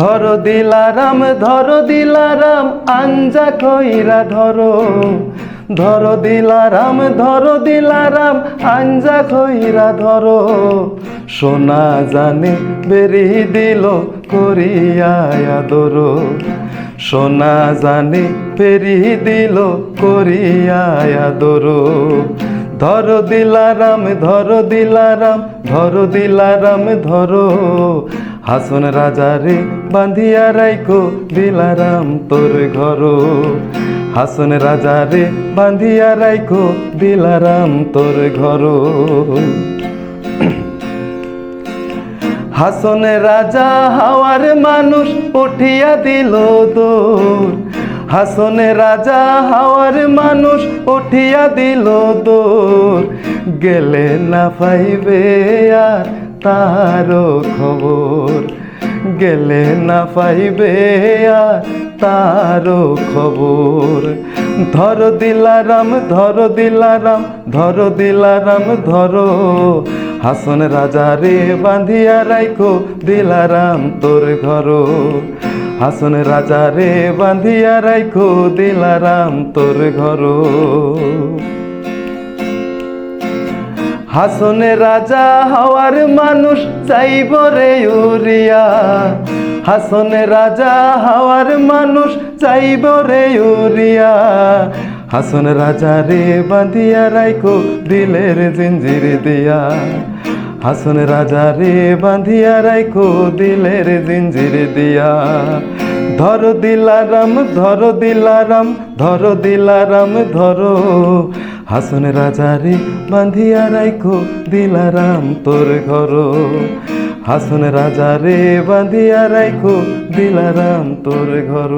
ধর দিলারাম ধর দিলারাম আঞ্জা কইরা ধরো। ধর দিলারাম ধর দিলারাম আঞ্জা কইরা ধরো। সোনা জানে বেরি দিল করিয়া আদরো। সোনা জানে পেরি দিল করিয়া আদরো। ধর দিলারাম ধর দিলারাম ধর দিলারাম ধরো। হাসন রাজারে বান্ধিয়া রাইকো দিলারাম তোর ঘর। হাসন রাজারে বান্ধিয়া রাইকো দিলারাম তোর ঘর। হাসনে রাজা হাওয়ার মানুষ উঠিয়া দিল দোর হাসনে রাজা হাওয়ার মানুষ উঠিয়া দিল দোর গেলে না পাইবে আর তারও খবর? গেলে না পাইবে আর খবর। ধর দিলারাম ধর দিলারাম ধর দিলারাম, ধরো। হাসন রাজা রে বান্ধিয়া রাইখো, দিলারাম তোর ঘর। হাসন রাজা রে বান্ধিয়া রাইখো, দিলারাম তোর ঘর। হাসনে রাজা হওয়ার মানুষ চাইব রে উরিয়া হাসনে রাজা হওয়ার মানুষ চাইব রে উরিয়া হাসন রাজা রে বাঁধিয়া রাইকো দিলের জিঞ্জির দিয়া। হাসন রাজা রে বাঁধিয়া রাইকো দিলের জিঞ্জির দিয়া। ধর দিলারাম ধর দিলারাম ধর দিলারাম, ধর। হাসন রাজারে বাঁধিয়া রাইখো দিলারাম তোর ঘর। হাসন রাজারে বাঁধিয়া রাইখো দিলারাম তোর ঘর।